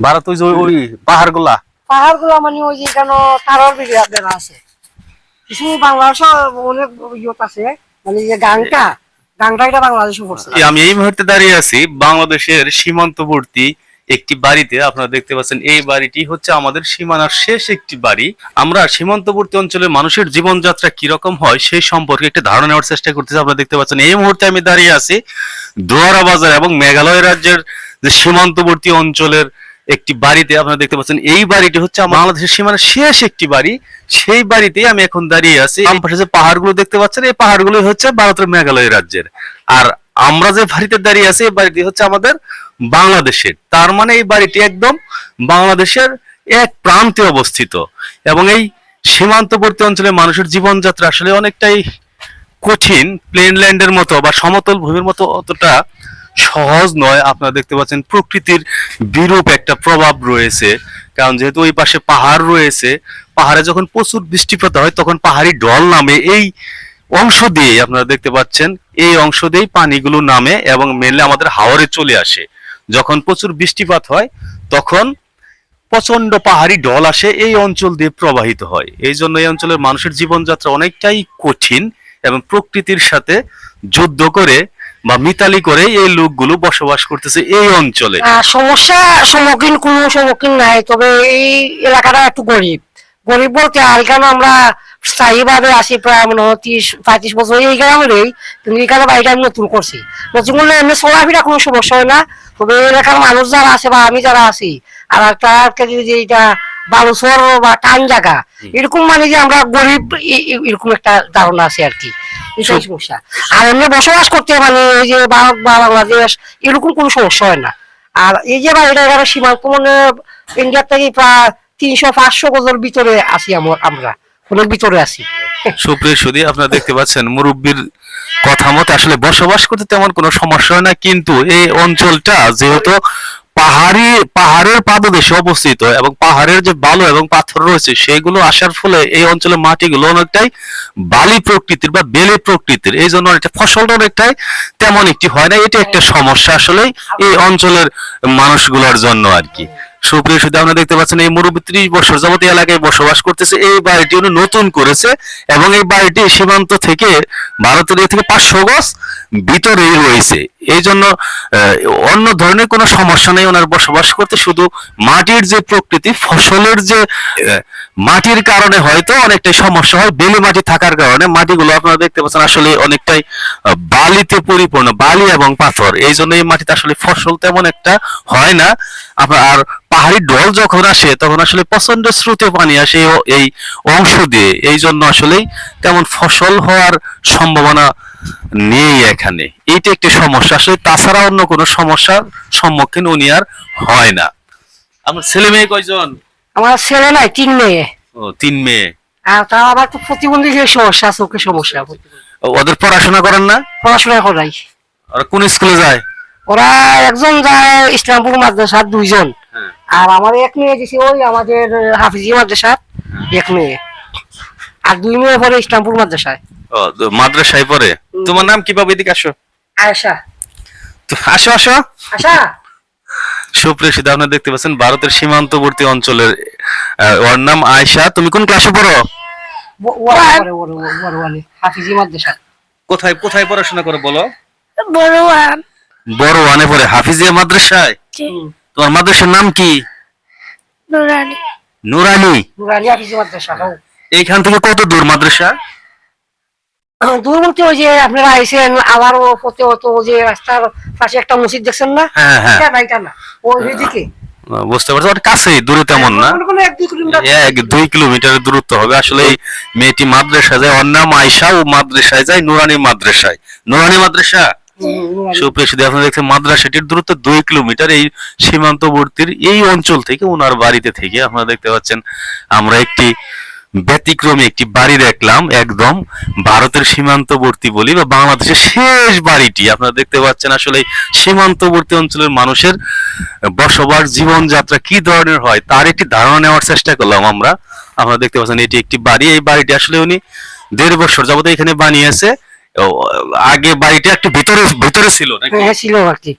ভারত ওই ওই- পাহাড়গুলা পাহাড়গুলো মানে ওই যে এখানে তারর বিড়ি আপনার আছে? কিছু বাংলাদেশ অনেক ইয়ত আছে মানে যে গাংটা গাংটা বাংলাদেশে পড়ছে। আমি এই মুহূর্তে দাঁড়িয়ে আছি বাংলাদেশের সীমান্তবর্তী একটি বাড়িতে। আপনারা দেখতে পাচ্ছেন এই বাড়িটি হচ্ছে আমাদের সীমানার শেষ একটি বাড়ি। আমরা সীমান্তবর্তী অঞ্চলের মানুষের জীবনযাত্রা কীরকম হয় সেই সম্পর্কে একটি ধারণা নেওয়ার চেষ্টা করতেছি। আপনারা দেখতে পাচ্ছেন এই মুহূর্তে আমি দাঁড়িয়ে আছি দোয়ারা বাজার এবং মেঘালয় রাজ্যের যে সীমান্তবর্তী অঞ্চলের একটি বাড়িতে আপনারা দেখতে পাচ্ছেন, এই বাড়িটি হচ্ছে বাংলাদেশের সীমানার শেষ একটি বাড়ি। সেই বাড়িতেই আমি এখন দাঁড়িয়ে আছি। পাশে যে পাহাড়গুলো দেখতে পাচ্ছেন, এই পাহাড়গুলো হচ্ছে ভারতের মেঘালয় রাজ্যের। আর আমরা যে বাড়িতে দাঁড়িয়ে আছি, এই বাড়িটি হচ্ছে আমাদের বাংলাদেশের। তার মানে এই বাড়িটি একদম বাংলাদেশের এক প্রান্তে অবস্থিত। এবং এই সীমান্তবর্তী অঞ্চলে মানুষের জীবনযাত্রা আসলে অনেকটাই কঠিন প্লেনল্যান্ডের মতো বা সমতল ভূমির মতো অতটা সহজ নয়, আপনারা দেখতে পাচ্ছেন প্রকৃতির বিরূপ একটা প্রভাব রয়েছে। কারণ যেহেতু ওই পাশে পাহাড় রয়েছে, পাহাড়ে যখন প্রচুর বৃষ্টিপাত হয়, তখন পাহাড়ি ঢল নামে এই অংশ দিয়ে আপনারা দেখতে পাচ্ছেন, এই অংশ দিয়েই পানিগুলো নামে এবং মেনলি আমাদের হাওরে চলে আসে। যখন প্রচুর বৃষ্টিপাত হয়, তখন প্রচণ্ড পাহাড়ি ঢল আসে, এই অঞ্চল দিয়ে প্রবাহিত হয়। এই জন্য এই অঞ্চলের মানুষের জীবনযাত্রা অনেকটাই কঠিন এবং প্রকৃতির সাথে যুদ্ধ করে বা মিতালি করে এই লোকগুলো বসবাস করতেছে এই অঞ্চলে। সমস্যা সম্মুখীন কোনো সম্মুখীন নাই তবে এই এলাকাটা একটু গরিব। গরিব বলতে আর এখানে আমরা স্থায়ীভাবে আসি প্রায় মনে হয় ত্রিশ পঁয়ত্রিশ বছর এই গ্রামেরই কিন্তু এখানে বাড়িটা আমি নতুন করছি। নতুন করলে এমনি চলাফেরা কোনো সমস্যা হয় না তবে এলাকার মানুষ যারা আছে বা আমি যারা আছি আর একটা একটা যে যে এটা বালুচর বা টান জায়গা এরকম মানে যে আমরা গরিব এরকম একটা ধারণা আছে আর কি। এটাই সমস্যা। আর এমনি বসবাস করতে মানে ওই যে ভারত বা বাংলাদেশ এরকম কোনো সমস্যা হয় না। আর এই যে এখানে সীমান্ত মানে ইন্ডিয়ার থেকে প্রায় তিনশো পাঁচশো গজের ভিতরে আছি আমার- আমরা। অনেক ভিতরে আছি। সুপ্রিয় সুদী আপনারা দেখতে পাচ্ছেন মুরব্বীর কথা মতো আসলে বসবাস করতে তেমন কোনো সমস্যা হয় না কিন্তু এই অঞ্চলটা যেহেতু পাহাড়ি পাহাড়ের পাদদেশে অবস্থিত এবং পাহাড়ের যে বালু এবং পাথর রয়েছে সেগুলো আসার ফলে এই অঞ্চলের মাটিগুলো অনেকটাই বালি প্রকৃতির বা বেলে প্রকৃতির। এই জন্য অনেকটা ফসলটা অনেকটাই তেমন একটি হয় না এটা একটা সমস্যা আসলে এই অঞ্চলের মানুষগুলোর জন্য আর কি। সুপ্রিয় সুদী আপনারা দেখতে পাচ্ছেন এই মুরব্বী ত্রিশ বছর যাবত এলাকায় বসবাস করতেছে। এই বাড়িটি উনি নতুন করেছে এবং এই বাড়িটি সীমান্ত থেকে ভারতের ইয়ে থেকে পাঁচশো গজ ভিতরেই রয়েছে। এই জন্য অন্য ধরনের কোনো সমস্যা নেই ওনার বসবাস করতে। শুধু মাটির যে প্রকৃতি, ফসলের যে মাটির কারণে হয়তো অনেকটাই সমস্যা হয়। বেলে মাটি থাকার কারণে মাটিগুলো আপনারা দেখতে পাচ্ছেন আসলে অনেকটাই বালিতে পরিপূর্ণ, বালি এবং পাথর। এই জন্য এই মাটিতে আসলে ফসল তেমন একটা হয় না। আপনার আর পাহাড়ি ঢল যখন আসে তখন আসলে প্রচণ্ড স্রোতে পানি আসে এই- অংশ দিয়ে। এই জন্য আসলেই তেমন ফসল হওয়ার সম্ভাবনা নেই এখানে। এইটা একটি সমস্যা। আসলে তাছাড়া অন্য কোনো সমস্যার সম্মুখীন উনি আর হয় না। আমার ছেলে মেয়ে কয়জন? আমার ছেলে নাই তিন মেয়ে। ও তিন মেয়ে। আর তাও আবার তো প্রতিবন্ধী যে সমস্যা চোখের সমস্যা। ওদের পড়াশোনা করেন না? পড়াশোনা করাই। ওরা কোন স্কুলে যায়? ওরা একজন যায় ইসলামপুর মাদ্রাসার দুইজন হ্যাঁ। আর আমার এক মেয়ে ওই আমাদের হাফিজি মাদ্রাসার এক মেয়ে আর দুই মেয়ে পরে ইসলামপুর মাদ্রাসায় মাদ্রাসায় পড়ে তোমার নাম কি পাবো এদিকে আসো আয়সা আসো আসো আশা সুপ্রিয় সিদ্ধা আপনারা দেখতে পাচ্ছেন ভারতের সীমান্তবর্তী অঞ্চলের ওর নাম আয়শা তুমি কোন ক্লাসে পড়ো পরে কোথায় কোথায় পড়াশোনা করো বলো বড়োয়ান বড় ওয়ানে পড়ে হাফিজিয়া মাদ্রাসায়? তোমার মাদ্রাসার নাম কি? নুরানি। নুরানি? নুরানি হাফিজি মাদ্রাসা হ্যাঁ। এইখান থেকে কত দূর মাদ্রাসা? দূর বলতে ওই যে আপনারা আইসেন আবার ও পথে অত যে রাস্তার পাশে একটা মসজিদ দেখছেন না? হ্যাঁ হ্যাঁ। না ওই দিকে বুঝতে পারছ ওটা কাছেই দূরে তেমন না। এক দুই কিলোমিটার। দূরত্ব হবে। আসলে এই মেয়েটি মাদ্রাসা যায় ওর নাম আয়শা ও মাদ্রাসায় যায় নুরানি মাদ্রাসায়। নুরানি মাদ্রাসা? হুম, নুরানি। সুপ্রিয় সুদী আপনারা দেখছেন মাদ্রাসাটির দূরত্ব দুই কিলোমিটার এই সীমান্তবর্তীর এই অঞ্চল থেকে ওনার বাড়িতে থেকে আপনারা দেখতে পাচ্ছেন আমরা একটি ব্যতিক্রমী একটি বাড়ি দেখলাম একদম ভারতের সীমান্তবর্তী বলি বা বাংলাদেশের শেষ বাড়িটি আপনারা দেখতে পাচ্ছেন আসলে সীমান্তবর্তী অঞ্চলের মানুষের বসবাস জীবনযাত্রা কি ধরনের হয় তার একটি ধারণা নেওয়ার চেষ্টা করলাম আমরা আপনারা দেখতে পাচ্ছেন এটি একটি বাড়ি এই বাড়িটি আসলে উনি দেড় বছর যাবত এখানে বানিয়েছে আগে বাড়িটা একটু ভিতরে ভিতরে ছিল নাকি? হ্যাঁ ছিল আর কি।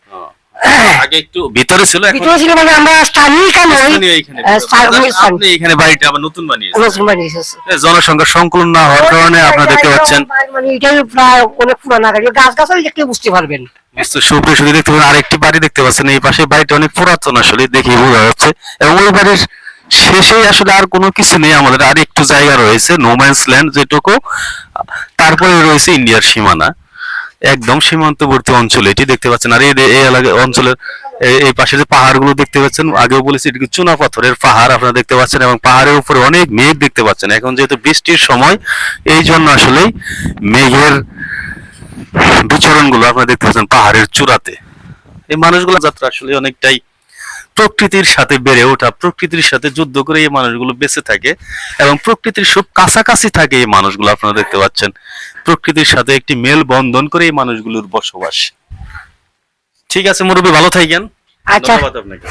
আগে একটু ভিতরে ছিল এখন? ভিতরে ছিল মানে আমরা স্থানীয় এখানে স্থানীয় আপনি এখানে বাড়িটা আবার নতুন বানিয়েছেন? নতুন বানিয়েছে জনসংখ্যা সংকুলন না হওয়ার কারণে আপনারা দেখতে পাচ্ছেন মানে এটাই প্রায় অনেক পুরানা গাড়ি। গাছ গাছালি দেখলে বুঝতে পারবেন। সুপ্রিয় শুধু দেখতে পাচ্ছেন আরেকটি বাড়ি দেখতে পাচ্ছেন। এই পাশে বাড়িটা অনেক পুরাতন আসলে দেখে বোঝা যাচ্ছে। এবং ওই বাড়ির শেষে আসলে আর কোনো কিছু নেই আমাদের। আর একটু জায়গা রয়েছে নোম্যান্স ল্যান্ড যেটুকু। তারপরে রয়েছে ইন্ডিয়ার সীমানা। একদম সীমান্তবর্তী অঞ্চল, এটি দেখতে পাচ্ছেন। আর এই এলাকা অঞ্চলের এই পাশে যে পাহাড়গুলো দেখতে পাচ্ছেন, আগেও বলেছি এটি চুনা পাথরের পাহাড় আপনারা দেখতে পাচ্ছেন এবং পাহাড়ের উপরে অনেক মেঘ দেখতে পাচ্ছেন। এখন যেহেতু বৃষ্টির সময়, এই জন্য আসলে মেঘের বিচরণগুলো আপনারা দেখতে পাচ্ছেন পাহাড়ের চূড়াতে। এই মানুষগুলো যাত্রা আসলে অনেকটাই প্রকৃতির সাথে বেড়ে ওঠা প্রকৃতির সাথে যুদ্ধ করে এই মানুষগুলো বেঁচে থাকে এবং প্রকৃতির সব কাছাকাছি থাকে এই মানুষগুলো আপনারা দেখতে পাচ্ছেন। প্রকৃতির সাথে একটি মেল বন্ধন করে এই মানুষগুলোর বসবাস। ঠিক আছে মুরব্বী ভালো থাকেন। আচ্ছা। ধন্যবাদ আপনাকে।